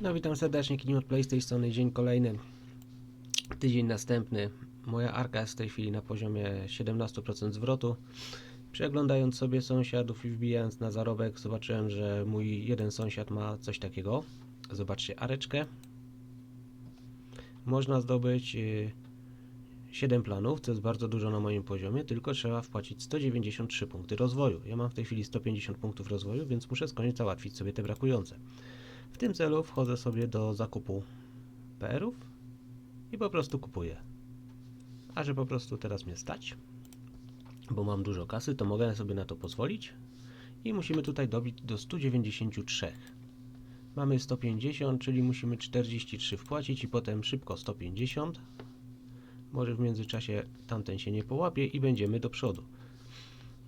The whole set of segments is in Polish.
No witam serdecznie, Kiniot Play z tej strony, dzień kolejny, tydzień następny. Moja arka jest w tej chwili na poziomie 17% zwrotu. Przeglądając sobie sąsiadów i wbijając na zarobek, zobaczyłem, że mój jeden sąsiad ma coś takiego. Zobaczcie, areczkę. Można zdobyć y, 7 planów, co jest bardzo dużo na moim poziomie, tylko trzeba wpłacić 193 punkty rozwoju. Ja mam w tej chwili 150 punktów rozwoju, więc muszę z końca załatwić sobie te brakujące. W tym celu wchodzę sobie do zakupu PR-ów i po prostu kupuję. A że po prostu teraz mnie stać, bo mam dużo kasy, to mogę sobie na to pozwolić i musimy tutaj dobić do 193. Mamy 150, czyli musimy 43 wpłacić i potem szybko 150. Może w międzyczasie tamten się nie połapie i będziemy do przodu.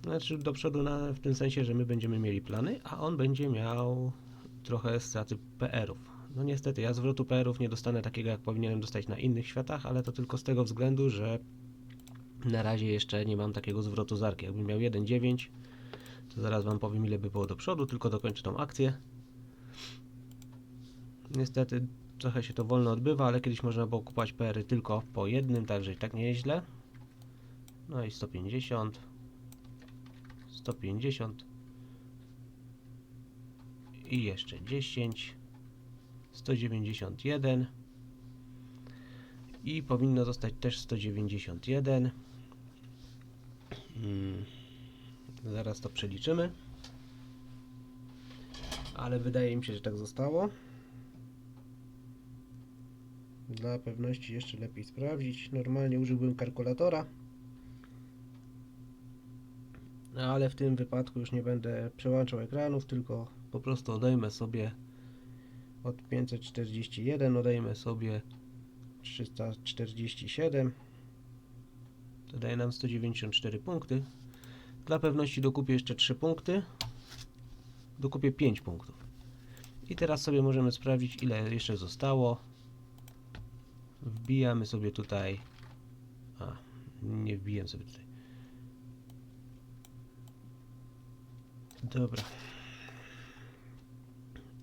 Znaczy do przodu na, w tym sensie, że my będziemy mieli plany, a on będzie miał trochę straty PR-ów. No niestety, ja zwrotu PR-ów nie dostanę takiego, jak powinienem dostać na innych światach, ale to tylko z tego względu, że na razie jeszcze nie mam takiego zwrotu z arki. Jakbym miał 1,9, to zaraz Wam powiem, ile by było do przodu, tylko dokończę tą akcję. Niestety, trochę się to wolno odbywa, ale kiedyś można było kupować PR-y tylko po jednym, także i tak nie jest źle. No i 150, 150, i jeszcze 10 191 i powinno zostać też 191 hmm. zaraz to przeliczymy. Ale wydaje mi się, że tak zostało. Dla pewności jeszcze lepiej sprawdzić. Normalnie użyłbym kalkulatora ale w tym wypadku już nie będę przełączał ekranów, tylko po prostu odejmę sobie od 541, odejmę sobie 347 to daje nam 194 punkty. Dla pewności dokupię jeszcze 3 punkty. Dokupię 5 punktów. I teraz sobie możemy sprawdzić ile jeszcze zostało. Wbijamy sobie tutaj. A, nie wbiję sobie tutaj Dobra.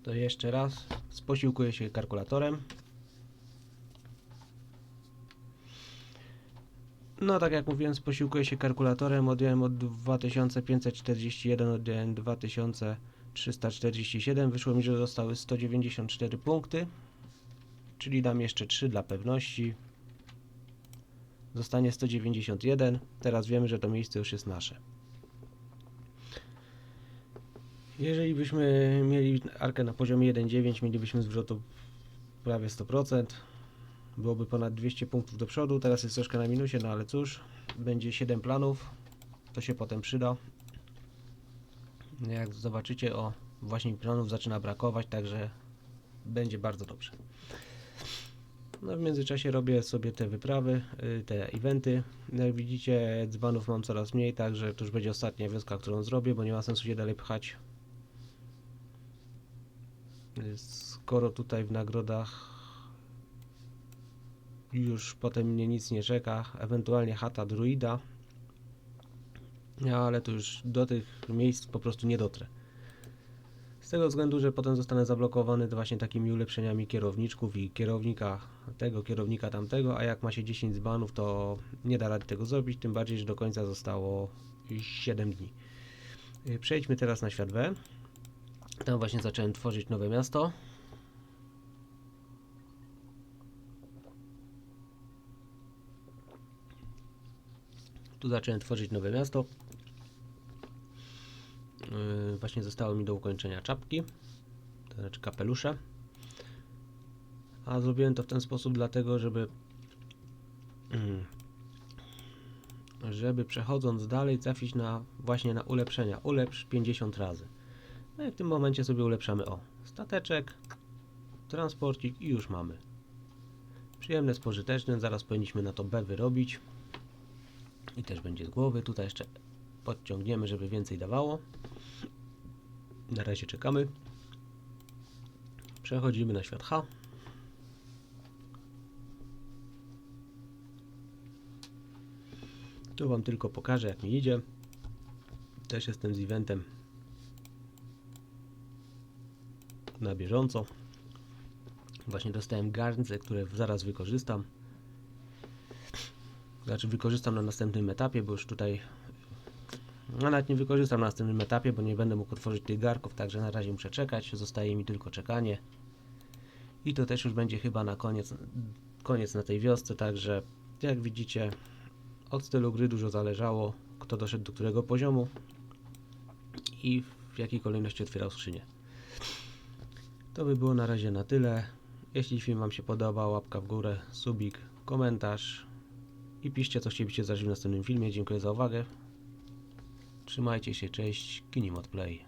To jeszcze raz sposiłkuję się kalkulatorem. No tak jak mówiłem, posiłkuję się kalkulatorem, odjąłem od 2541, odjąłem 2347, wyszło mi, że zostały 194 punkty, czyli dam jeszcze 3 dla pewności. Zostanie 191, teraz wiemy, że to miejsce już jest nasze. Jeżeli byśmy mieli arkę na poziomie 1.9, mielibyśmy zwrotu prawie 100%. Byłoby ponad 200 punktów do przodu. Teraz jest troszkę na minusie, no ale cóż, będzie 7 planów. To się potem przyda. Jak zobaczycie, o właśnie planów zaczyna brakować, także będzie bardzo dobrze. No w międzyczasie robię sobie te wyprawy, y, te eventy. Jak widzicie, dzbanów mam coraz mniej, także to już będzie ostatnia wioska, którą zrobię, bo nie ma sensu się dalej pchać skoro tutaj w nagrodach już potem mnie nic nie czeka, ewentualnie chata druida, ale to już do tych miejsc po prostu nie dotrę. Z tego względu, że potem zostanę zablokowany właśnie takimi ulepszeniami kierowniczków i kierownika tego, kierownika tamtego, a jak ma się 10 zbanów, to nie da rady tego zrobić, tym bardziej, że do końca zostało 7 dni. Przejdźmy teraz na świat B. Tam właśnie zacząłem tworzyć nowe miasto. Tu zacząłem tworzyć nowe miasto. Yy, właśnie zostało mi do ukończenia czapki, to znaczy kapelusze. A zrobiłem to w ten sposób dlatego, żeby yy, żeby przechodząc dalej trafić na właśnie na ulepszenia. Ulepsz 50 razy. No i w tym momencie sobie ulepszamy o stateczek, transporcik i już mamy. Przyjemne, spożyteczne, zaraz powinniśmy na to B wyrobić. I też będzie z głowy. Tutaj jeszcze podciągniemy, żeby więcej dawało. Na razie czekamy. Przechodzimy na świat H. Tu Wam tylko pokażę jak mi idzie. Też jestem z eventem na bieżąco. Właśnie dostałem garnce, które zaraz wykorzystam. Znaczy wykorzystam na następnym etapie, bo już tutaj no nawet nie wykorzystam na następnym etapie, bo nie będę mógł otworzyć tych garków, także na razie muszę czekać. Zostaje mi tylko czekanie. I to też już będzie chyba na koniec, koniec na tej wiosce, także jak widzicie od stylu gry dużo zależało, kto doszedł do którego poziomu i w jakiej kolejności otwierał skrzynię. To by było na razie na tyle. Jeśli film Wam się podoba, łapka w górę, subik, komentarz i piszcie co chcielibyście zobaczyć w następnym filmie. Dziękuję za uwagę. Trzymajcie się, cześć, Kinimod Play.